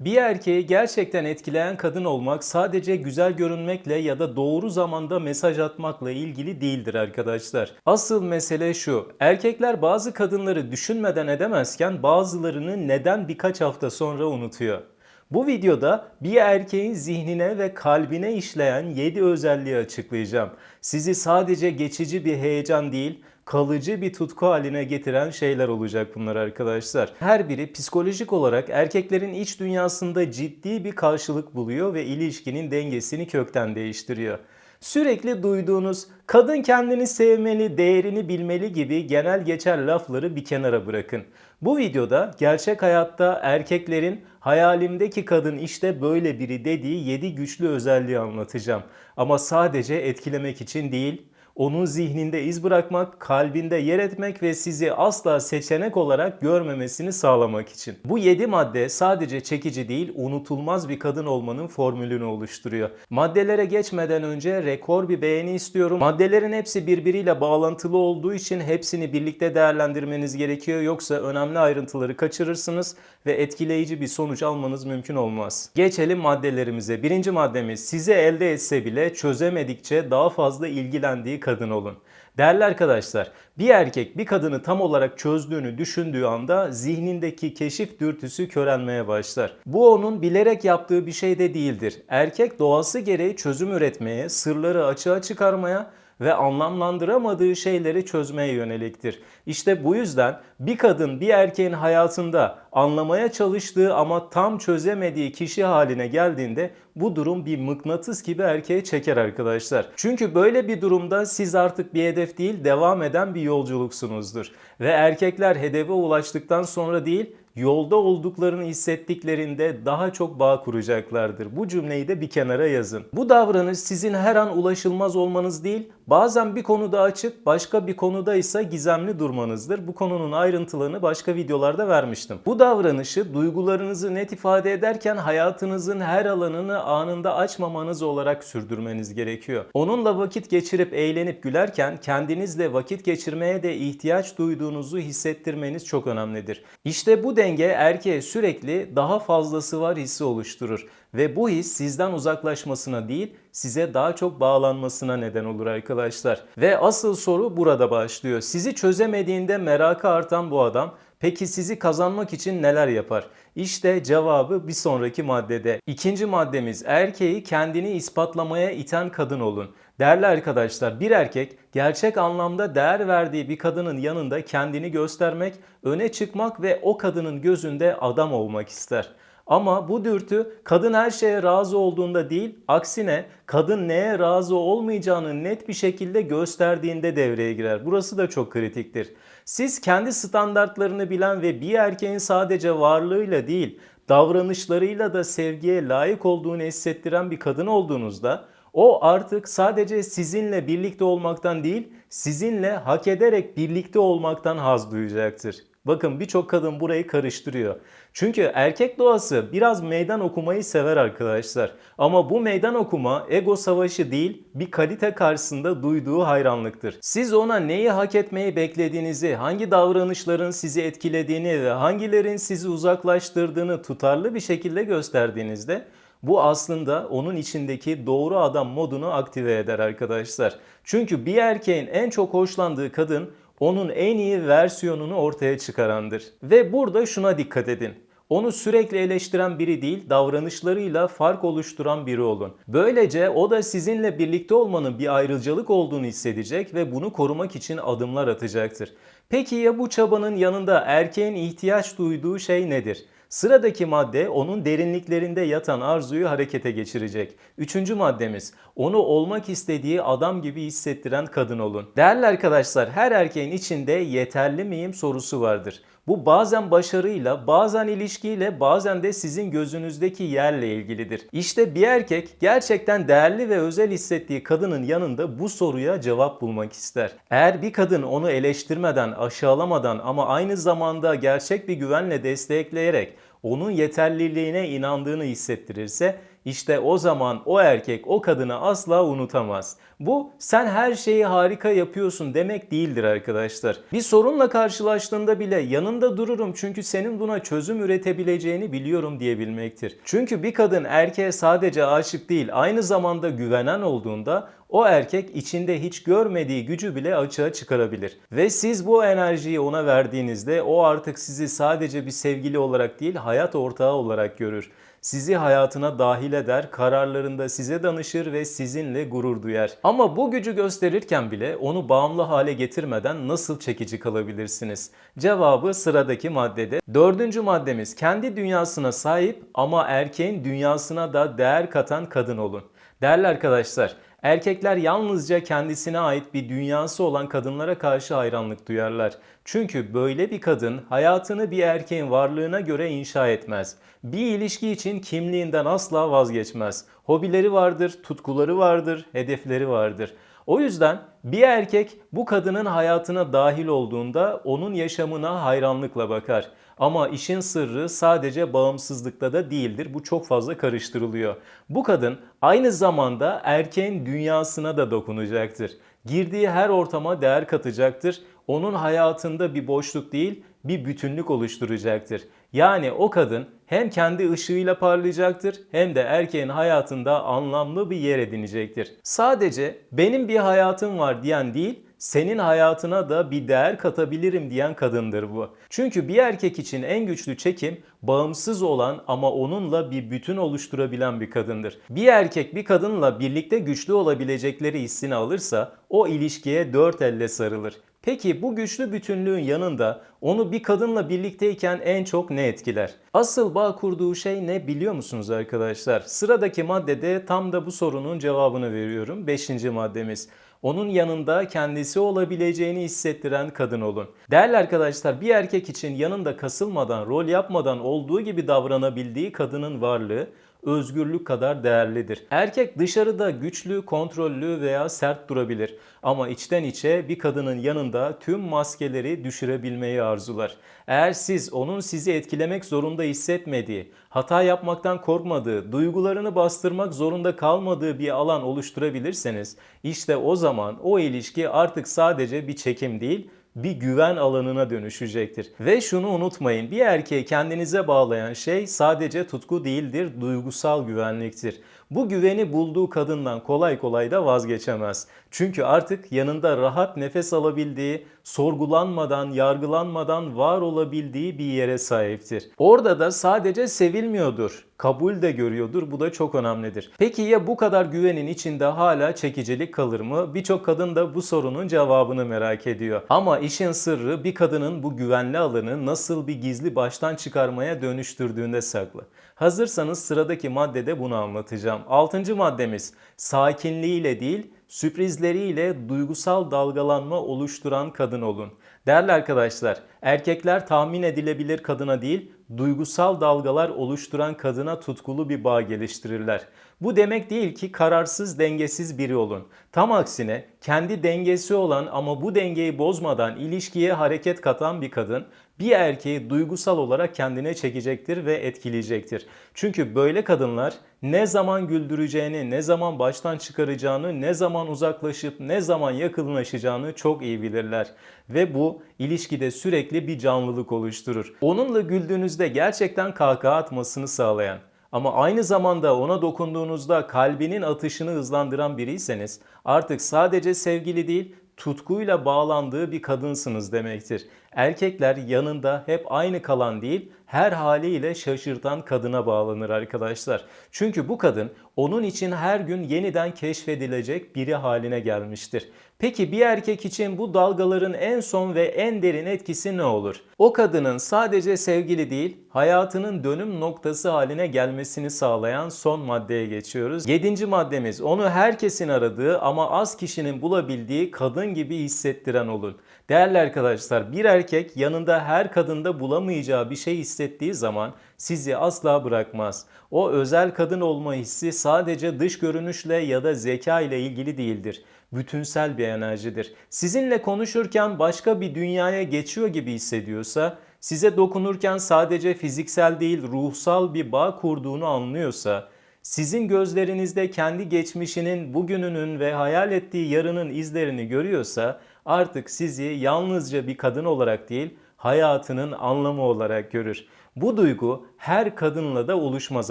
Bir erkeği gerçekten etkileyen kadın olmak sadece güzel görünmekle ya da doğru zamanda mesaj atmakla ilgili değildir arkadaşlar. Asıl mesele şu. Erkekler bazı kadınları düşünmeden edemezken bazılarını neden birkaç hafta sonra unutuyor. Bu videoda bir erkeğin zihnine ve kalbine işleyen 7 özelliği açıklayacağım. Sizi sadece geçici bir heyecan değil, kalıcı bir tutku haline getiren şeyler olacak bunlar arkadaşlar. Her biri psikolojik olarak erkeklerin iç dünyasında ciddi bir karşılık buluyor ve ilişkinin dengesini kökten değiştiriyor. Sürekli duyduğunuz kadın kendini sevmeli, değerini bilmeli gibi genel geçer lafları bir kenara bırakın. Bu videoda gerçek hayatta erkeklerin hayalimdeki kadın işte böyle biri dediği 7 güçlü özelliği anlatacağım. Ama sadece etkilemek için değil, onun zihninde iz bırakmak, kalbinde yer etmek ve sizi asla seçenek olarak görmemesini sağlamak için. Bu 7 madde sadece çekici değil, unutulmaz bir kadın olmanın formülünü oluşturuyor. Maddelere geçmeden önce rekor bir beğeni istiyorum. Maddelerin hepsi birbiriyle bağlantılı olduğu için hepsini birlikte değerlendirmeniz gerekiyor. Yoksa önemli ayrıntıları kaçırırsınız ve etkileyici bir sonuç almanız mümkün olmaz. Geçelim maddelerimize. Birinci maddemiz sizi elde etse bile çözemedikçe daha fazla ilgilendiği kadın olun. Değerli arkadaşlar, bir erkek bir kadını tam olarak çözdüğünü düşündüğü anda zihnindeki keşif dürtüsü körelmeye başlar. Bu onun bilerek yaptığı bir şey de değildir. Erkek doğası gereği çözüm üretmeye, sırları açığa çıkarmaya ve anlamlandıramadığı şeyleri çözmeye yöneliktir. İşte bu yüzden bir kadın bir erkeğin hayatında anlamaya çalıştığı ama tam çözemediği kişi haline geldiğinde bu durum bir mıknatıs gibi erkeğe çeker arkadaşlar. Çünkü böyle bir durumda siz artık bir hedef değil devam eden bir yolculuksunuzdur. Ve erkekler hedefe ulaştıktan sonra değil yolda olduklarını hissettiklerinde daha çok bağ kuracaklardır. Bu cümleyi de bir kenara yazın. Bu davranış sizin her an ulaşılmaz olmanız değil, bazen bir konuda açık, başka bir konuda ise gizemli durmanızdır. Bu konunun ayrıntılarını başka videolarda vermiştim. Bu davranışı duygularınızı net ifade ederken hayatınızın her alanını anında açmamanız olarak sürdürmeniz gerekiyor. Onunla vakit geçirip eğlenip gülerken kendinizle vakit geçirmeye de ihtiyaç duyduğunuzu hissettirmeniz çok önemlidir. İşte bu denge erkeğe sürekli daha fazlası var hissi oluşturur ve bu his sizden uzaklaşmasına değil size daha çok bağlanmasına neden olur arkadaşlar. Ve asıl soru burada başlıyor. Sizi çözemediğinde merakı artan bu adam Peki sizi kazanmak için neler yapar? İşte cevabı bir sonraki maddede. İkinci maddemiz erkeği kendini ispatlamaya iten kadın olun. Değerli arkadaşlar bir erkek gerçek anlamda değer verdiği bir kadının yanında kendini göstermek, öne çıkmak ve o kadının gözünde adam olmak ister. Ama bu dürtü kadın her şeye razı olduğunda değil, aksine kadın neye razı olmayacağını net bir şekilde gösterdiğinde devreye girer. Burası da çok kritiktir. Siz kendi standartlarını bilen ve bir erkeğin sadece varlığıyla değil, davranışlarıyla da sevgiye layık olduğunu hissettiren bir kadın olduğunuzda o artık sadece sizinle birlikte olmaktan değil, sizinle hak ederek birlikte olmaktan haz duyacaktır. Bakın birçok kadın burayı karıştırıyor. Çünkü erkek doğası biraz meydan okumayı sever arkadaşlar. Ama bu meydan okuma ego savaşı değil bir kalite karşısında duyduğu hayranlıktır. Siz ona neyi hak etmeyi beklediğinizi, hangi davranışların sizi etkilediğini ve hangilerin sizi uzaklaştırdığını tutarlı bir şekilde gösterdiğinizde bu aslında onun içindeki doğru adam modunu aktive eder arkadaşlar. Çünkü bir erkeğin en çok hoşlandığı kadın onun en iyi versiyonunu ortaya çıkarandır. Ve burada şuna dikkat edin. Onu sürekli eleştiren biri değil, davranışlarıyla fark oluşturan biri olun. Böylece o da sizinle birlikte olmanın bir ayrıcalık olduğunu hissedecek ve bunu korumak için adımlar atacaktır. Peki ya bu çabanın yanında erkeğin ihtiyaç duyduğu şey nedir? Sıradaki madde onun derinliklerinde yatan arzuyu harekete geçirecek. Üçüncü maddemiz onu olmak istediği adam gibi hissettiren kadın olun. Değerli arkadaşlar her erkeğin içinde yeterli miyim sorusu vardır. Bu bazen başarıyla, bazen ilişkiyle, bazen de sizin gözünüzdeki yerle ilgilidir. İşte bir erkek gerçekten değerli ve özel hissettiği kadının yanında bu soruya cevap bulmak ister. Eğer bir kadın onu eleştirmeden, aşağılamadan ama aynı zamanda gerçek bir güvenle destekleyerek onun yeterliliğine inandığını hissettirirse işte o zaman o erkek o kadını asla unutamaz. Bu sen her şeyi harika yapıyorsun demek değildir arkadaşlar. Bir sorunla karşılaştığında bile yanında dururum çünkü senin buna çözüm üretebileceğini biliyorum diyebilmektir. Çünkü bir kadın erkeğe sadece aşık değil aynı zamanda güvenen olduğunda o erkek içinde hiç görmediği gücü bile açığa çıkarabilir. Ve siz bu enerjiyi ona verdiğinizde o artık sizi sadece bir sevgili olarak değil hayat ortağı olarak görür. Sizi hayatına dahil eder, kararlarında size danışır ve sizinle gurur duyar. Ama bu gücü gösterirken bile onu bağımlı hale getirmeden nasıl çekici kalabilirsiniz? Cevabı sıradaki maddede. Dördüncü maddemiz kendi dünyasına sahip ama erkeğin dünyasına da değer katan kadın olun. Değerli arkadaşlar, Erkekler yalnızca kendisine ait bir dünyası olan kadınlara karşı hayranlık duyarlar. Çünkü böyle bir kadın hayatını bir erkeğin varlığına göre inşa etmez. Bir ilişki için kimliğinden asla vazgeçmez. Hobileri vardır, tutkuları vardır, hedefleri vardır. O yüzden bir erkek bu kadının hayatına dahil olduğunda onun yaşamına hayranlıkla bakar. Ama işin sırrı sadece bağımsızlıkta da değildir. Bu çok fazla karıştırılıyor. Bu kadın aynı zamanda erkeğin dünyasına da dokunacaktır. Girdiği her ortama değer katacaktır. Onun hayatında bir boşluk değil, bir bütünlük oluşturacaktır. Yani o kadın hem kendi ışığıyla parlayacaktır hem de erkeğin hayatında anlamlı bir yer edinecektir. Sadece benim bir hayatım var diyen değil, senin hayatına da bir değer katabilirim diyen kadındır bu. Çünkü bir erkek için en güçlü çekim bağımsız olan ama onunla bir bütün oluşturabilen bir kadındır. Bir erkek bir kadınla birlikte güçlü olabilecekleri hissini alırsa o ilişkiye dört elle sarılır. Peki bu güçlü bütünlüğün yanında onu bir kadınla birlikteyken en çok ne etkiler? Asıl bağ kurduğu şey ne biliyor musunuz arkadaşlar? Sıradaki maddede tam da bu sorunun cevabını veriyorum. Beşinci maddemiz. Onun yanında kendisi olabileceğini hissettiren kadın olun. Değerli arkadaşlar bir erkek için yanında kasılmadan, rol yapmadan olduğu gibi davranabildiği kadının varlığı özgürlük kadar değerlidir. Erkek dışarıda güçlü, kontrollü veya sert durabilir ama içten içe bir kadının yanında tüm maskeleri düşürebilmeyi arzular. Eğer siz onun sizi etkilemek zorunda hissetmediği, hata yapmaktan korkmadığı, duygularını bastırmak zorunda kalmadığı bir alan oluşturabilirseniz işte o zaman o ilişki artık sadece bir çekim değil, bir güven alanına dönüşecektir. Ve şunu unutmayın bir erkeği kendinize bağlayan şey sadece tutku değildir, duygusal güvenliktir. Bu güveni bulduğu kadından kolay kolay da vazgeçemez. Çünkü artık yanında rahat nefes alabildiği, sorgulanmadan, yargılanmadan var olabildiği bir yere sahiptir. Orada da sadece sevilmiyordur, kabul de görüyordur. Bu da çok önemlidir. Peki ya bu kadar güvenin içinde hala çekicilik kalır mı? Birçok kadın da bu sorunun cevabını merak ediyor. Ama işin sırrı bir kadının bu güvenli alanı nasıl bir gizli baştan çıkarmaya dönüştürdüğünde saklı. Hazırsanız sıradaki maddede bunu anlatacağım. Altıncı maddemiz sakinliğiyle değil sürprizleriyle duygusal dalgalanma oluşturan kadın olun. Değerli arkadaşlar, erkekler tahmin edilebilir kadına değil, duygusal dalgalar oluşturan kadına tutkulu bir bağ geliştirirler. Bu demek değil ki kararsız, dengesiz biri olun. Tam aksine kendi dengesi olan ama bu dengeyi bozmadan ilişkiye hareket katan bir kadın bir erkeği duygusal olarak kendine çekecektir ve etkileyecektir. Çünkü böyle kadınlar ne zaman güldüreceğini, ne zaman baştan çıkaracağını, ne zaman uzaklaşıp ne zaman yakınlaşacağını çok iyi bilirler. Ve bu ilişkide sürekli bir canlılık oluşturur. Onunla güldüğünüzde gerçekten kahkaha atmasını sağlayan ama aynı zamanda ona dokunduğunuzda kalbinin atışını hızlandıran biriyseniz artık sadece sevgili değil tutkuyla bağlandığı bir kadınsınız demektir. Erkekler yanında hep aynı kalan değil, her haliyle şaşırtan kadına bağlanır arkadaşlar. Çünkü bu kadın onun için her gün yeniden keşfedilecek biri haline gelmiştir. Peki bir erkek için bu dalgaların en son ve en derin etkisi ne olur? O kadının sadece sevgili değil, hayatının dönüm noktası haline gelmesini sağlayan son maddeye geçiyoruz. Yedinci maddemiz onu herkesin aradığı ama az kişinin bulabildiği kadın gibi hissettiren olun. Değerli arkadaşlar bir erkek yanında her kadında bulamayacağı bir şey hissettiği zaman sizi asla bırakmaz. O özel kadın olma hissi sadece dış görünüşle ya da zeka ile ilgili değildir bütünsel bir enerjidir. Sizinle konuşurken başka bir dünyaya geçiyor gibi hissediyorsa, size dokunurken sadece fiziksel değil ruhsal bir bağ kurduğunu anlıyorsa, sizin gözlerinizde kendi geçmişinin, bugününün ve hayal ettiği yarının izlerini görüyorsa artık sizi yalnızca bir kadın olarak değil, hayatının anlamı olarak görür. Bu duygu her kadınla da oluşmaz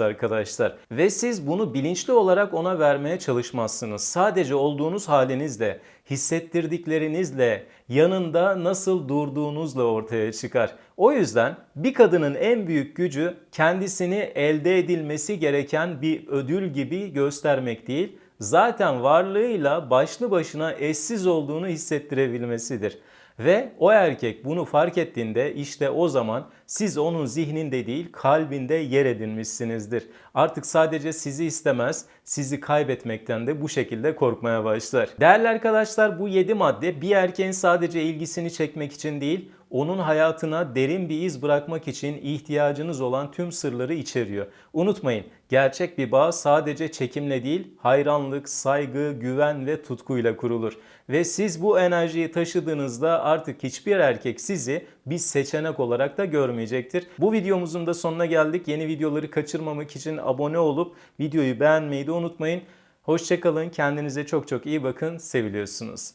arkadaşlar. Ve siz bunu bilinçli olarak ona vermeye çalışmazsınız. Sadece olduğunuz halinizle, hissettirdiklerinizle, yanında nasıl durduğunuzla ortaya çıkar. O yüzden bir kadının en büyük gücü kendisini elde edilmesi gereken bir ödül gibi göstermek değil, zaten varlığıyla başlı başına eşsiz olduğunu hissettirebilmesidir. Ve o erkek bunu fark ettiğinde işte o zaman siz onun zihninde değil kalbinde yer edinmişsinizdir. Artık sadece sizi istemez, sizi kaybetmekten de bu şekilde korkmaya başlar. Değerli arkadaşlar bu 7 madde bir erkeğin sadece ilgisini çekmek için değil, onun hayatına derin bir iz bırakmak için ihtiyacınız olan tüm sırları içeriyor. Unutmayın, gerçek bir bağ sadece çekimle değil, hayranlık, saygı, güven ve tutkuyla kurulur. Ve siz bu enerjiyi taşıdığınızda artık hiçbir erkek sizi bir seçenek olarak da görmeyecektir. Bu videomuzun da sonuna geldik. Yeni videoları kaçırmamak için abone olup videoyu beğenmeyi de unutmayın. Hoşçakalın, kendinize çok çok iyi bakın, seviliyorsunuz.